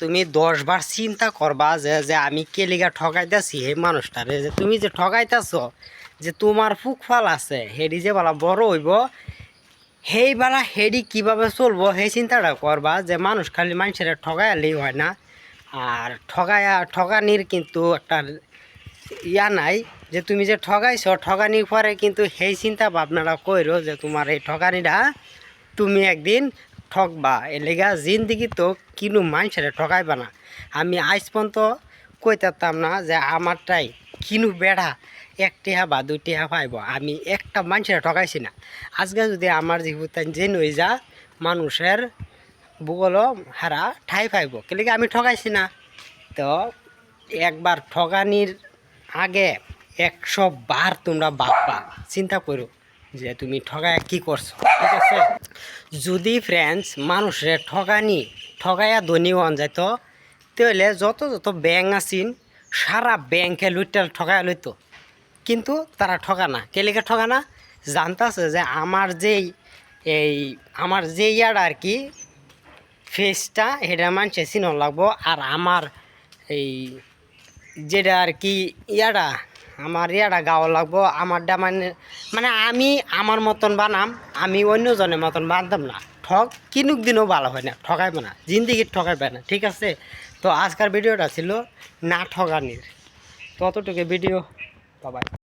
তুমি দশ বার চিন্তা করবা যে যে আমি কেলিগা ঠকাইতেছি সেই মানুষটারে। যে তুমি যে ঠকাইতেছ, যে তোমার ফুকফাল আছে, হেডি যে বলা বড় হইব, সেই বেলা হেডি কীভাবে চলবো সেই চিন্তাটা করবা যে মানুষ খালি মানুষের ঠগাইলেই হয় না। আর ঠগায়া ঠগানির কিন্তু একটা ইয়া নাই যে তুমি যে ঠগাইছ ঠগানির পরে কিন্তু সেই চিন্তা ভাবনাটা কইরো যে তোমার এই ঠগানিটা তুমি একদিন ঠকবা এলেগা জিন্দিগি তো কিনু মানুষের ঠকাইবা না। আমি আজ পর্যন্ত কইতাম না যে আমারটাই কিনু বেড়া এক টেহা বা দুই টেহা পাইব। আমি একটা মানুষের ঠকাইছি না। আজকে যদি আমার জীবন যে নই যা, মানুষের ভূগোল হারা ঠাই পাইব। কেলে আমি ঠকাইছি না? তো একবার ঠগানির আগে একশো বার তোমরা বাপা চিন্তা করো। যে তুমি ঠগায় কি করছ? ঠিক আছে? যদি ফ্রেন্ডস মানুষের ঠগানি ঠগাইয়া ধনী হন যাইত, তাহলে যত যত ব্যাংক আছিন, সারা ব্যাংকে লুইটাল ঠগাইয়া লইতো। কিন্তু তারা ঠকা না। কেলিকে ঠকা না? জানতাছে যে আমার যেই, এই, আমার যে ইয়ার আর কি ফেসটা এটা মানুষে চিন লাগবো। আর আমার এই যেটা আর কি ইয়াটা আমার ইয়াটা গাওয়া লাগবো, আমারটা মানে মানে আমি আমার মতন বানাম, আমি অন্যজনের মতন বানতাম না। ঠক কিনুক দিনও ভালো হয় না, ঠকাইবে না, জিন্দিগির ঠকাইবে না, ঠিক আছে? তো আজকের ভিডিওটা ছিল না ঠকানির। ততটুকু ভিডিও বাবাই